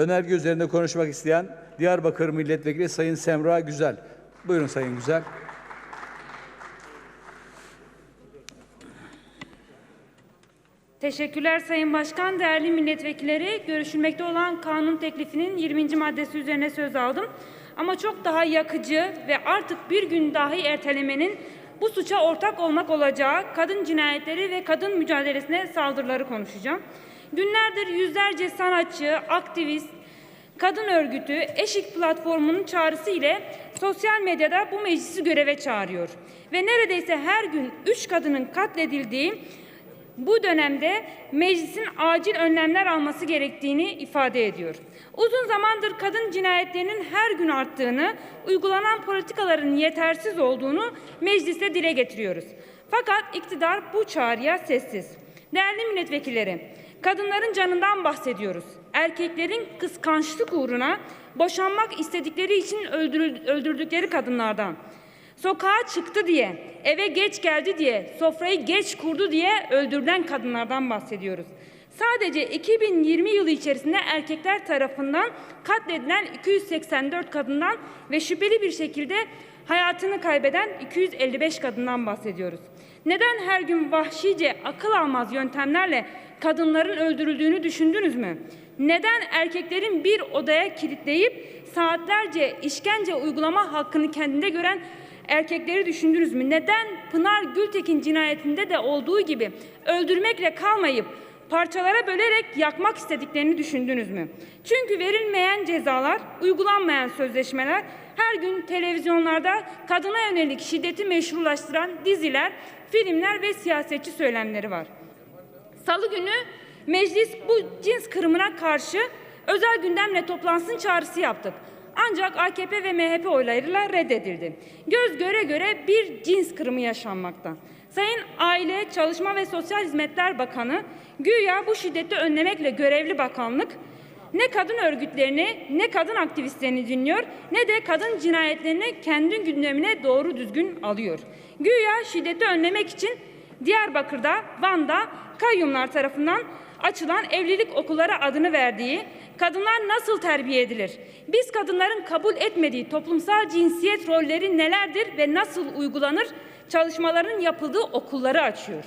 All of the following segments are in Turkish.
önerge üzerinde konuşmak isteyen Diyarbakır Milletvekili Sayın Semra Güzel. Buyurun Sayın Güzel. Teşekkürler Sayın Başkan, değerli milletvekilleri. Görüşülmekte olan kanun teklifinin 20. maddesi üzerine söz aldım. Ama çok daha yakıcı ve artık bir gün dahi ertelemenin bu suça ortak olmak olacağı kadın cinayetleri ve kadın mücadelesine saldırıları konuşacağım. Günlerdir yüzlerce sanatçı, aktivist, kadın örgütü Eşik platformunun çağrısı ile sosyal medyada bu meclisi göreve çağırıyor. Ve neredeyse her gün üç kadının katledildiği bu dönemde meclisin acil önlemler alması gerektiğini ifade ediyor. Uzun zamandır kadın cinayetlerinin her gün arttığını, uygulanan politikaların yetersiz olduğunu mecliste dile getiriyoruz. Fakat iktidar bu çağrıya sessiz. Değerli milletvekilleri, kadınların canından bahsediyoruz. Erkeklerin kıskançlık uğruna boşanmak istedikleri için öldürdükleri kadınlardan. Sokağa çıktı diye, eve geç geldi diye, sofrayı geç kurdu diye öldürülen kadınlardan bahsediyoruz. Sadece 2020 yılı içerisinde erkekler tarafından katledilen 284 kadından ve şüpheli bir şekilde hayatını kaybeden 255 kadından bahsediyoruz. Neden her gün vahşice akıl almaz yöntemlerle kadınların öldürüldüğünü düşündünüz mü? Neden erkeklerin bir odaya kilitleyip saatlerce işkence uygulama hakkını kendinde gören erkekleri düşündünüz mü? Neden Pınar Gültekin cinayetinde de olduğu gibi öldürmekle kalmayıp parçalara bölerek yakmak istediklerini düşündünüz mü? Çünkü verilmeyen cezalar, uygulanmayan sözleşmeler, her gün televizyonlarda kadına yönelik şiddeti meşrulaştıran diziler, filmler ve siyasetçi söylemleri var. Salı günü meclis bu cins kırımına karşı özel gündemle toplansın çağrısı yaptık. Ancak AKP ve MHP oylarıyla reddedildi. Göz göre göre bir cins kırımı yaşanmakta. Sayın Aile, Çalışma ve Sosyal Hizmetler Bakanı güya bu şiddeti önlemekle görevli bakanlık ne kadın örgütlerini ne kadın aktivistlerini dinliyor ne de kadın cinayetlerini kendi gündemine doğru düzgün alıyor. Güya şiddeti önlemek için Diyarbakır'da, Van'da kayyumlar tarafından açılan evlilik okulları adını verdiği kadınlar nasıl terbiye edilir? Biz kadınların kabul etmediği toplumsal cinsiyet rolleri nelerdir ve nasıl uygulanır? Çalışmaların yapıldığı okulları açıyor.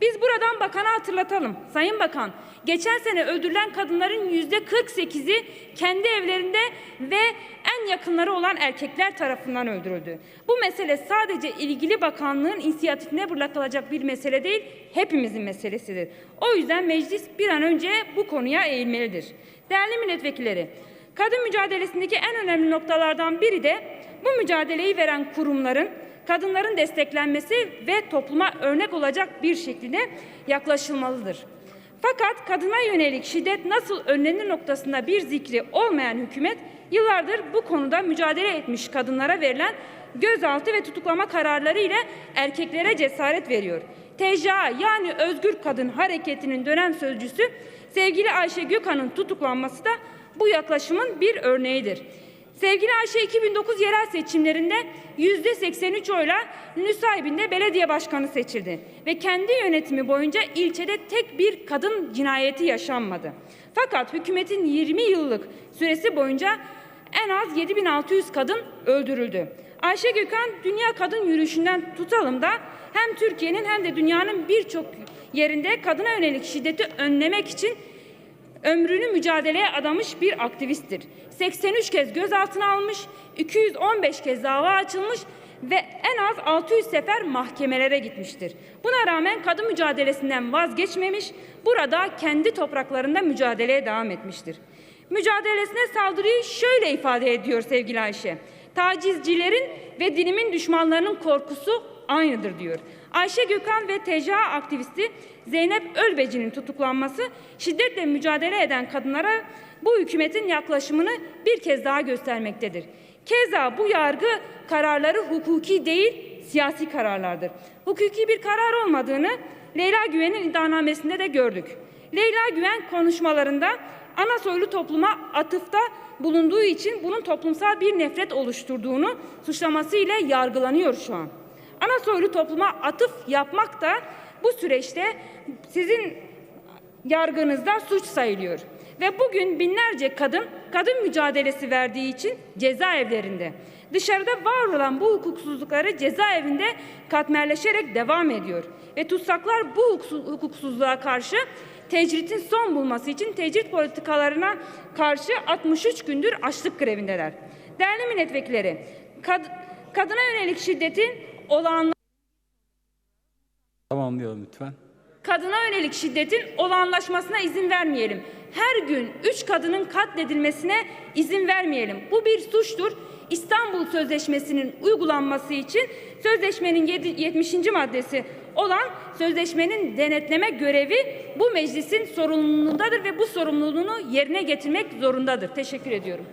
Biz buradan bakana hatırlatalım. Sayın Bakan, geçen sene öldürülen kadınların yüzde 48'i kendi evlerinde ve en yakınları olan erkekler tarafından öldürüldü. Bu mesele sadece ilgili bakanlığın inisiyatifine bırakılacak bir mesele değil, hepimizin meselesidir. O yüzden meclis bir an önce bu konuya eğilmelidir. Değerli milletvekilleri, kadın mücadelesindeki en önemli noktalardan biri de bu mücadeleyi veren kurumların kadınların desteklenmesi ve topluma örnek olacak bir şekilde yaklaşılmalıdır. Fakat kadına yönelik şiddet nasıl önlenir noktasında bir zikri olmayan hükümet yıllardır bu konuda mücadele etmiş kadınlara verilen gözaltı ve tutuklama kararları ile erkeklere cesaret veriyor. TCA yani Özgür Kadın Hareketi'nin dönem sözcüsü sevgili Ayşe Gökhan'ın tutuklanması da bu yaklaşımın bir örneğidir. Sevgili Ayşe 2009 yerel seçimlerinde yüzde 83 oyla Nusaybin'de belediye başkanı seçildi ve kendi yönetimi boyunca ilçede tek bir kadın cinayeti yaşanmadı. Fakat hükümetin 20 yıllık süresi boyunca en az 7600 kadın öldürüldü. Ayşe Gökhan Dünya Kadın Yürüyüşü'nden tutalım da hem Türkiye'nin hem de dünyanın birçok yerinde kadına yönelik şiddeti önlemek için ömrünü mücadeleye adamış bir aktivisttir. 83 kez gözaltına almış, 215 kez dava açılmış ve en az 600 sefer mahkemelere gitmiştir. Buna rağmen kadın mücadelesinden vazgeçmemiş, burada kendi topraklarında mücadeleye devam etmiştir. Mücadelesine saldırıyı şöyle ifade ediyor sevgili Ayşe. Tacizcilerin ve dinimin düşmanlarının korkusu aynıdır diyor. Ayşe Gökhan ve TCA aktivisti Zeynep Ölbeci'nin tutuklanması şiddetle mücadele eden kadınlara bu hükümetin yaklaşımını bir kez daha göstermektedir. Keza bu yargı kararları hukuki değil siyasi kararlardır. Hukuki bir karar olmadığını Leyla Güven'in iddianamesinde de gördük. Leyla Güven konuşmalarında ana soylu topluma atıfta bulunduğu için bunun toplumsal bir nefret oluşturduğunu suçlamasıyla yargılanıyor şu an. Ana soylu topluma atıf yapmak da bu süreçte sizin yargınızda suç sayılıyor. Ve bugün binlerce kadın kadın mücadelesi verdiği için cezaevlerinde. Dışarıda var olan bu hukuksuzlukları cezaevinde katmerleşerek devam ediyor. Ve tutsaklar bu hukuksuz- hukuksuzluğa karşı tecritin son bulması için tecrit politikalarına karşı 63 gündür açlık grevindeler. Değerli milletvekilleri, kad- kadına yönelik şiddetin olağan Tamamlayalım lütfen. Kadına yönelik şiddetin olağanlaşmasına izin vermeyelim. Her gün üç kadının katledilmesine izin vermeyelim. Bu bir suçtur. İstanbul Sözleşmesi'nin uygulanması için sözleşmenin yedi- 70. maddesi olan sözleşmenin denetleme görevi bu meclisin sorumluluğundadır ve bu sorumluluğunu yerine getirmek zorundadır. Teşekkür ediyorum.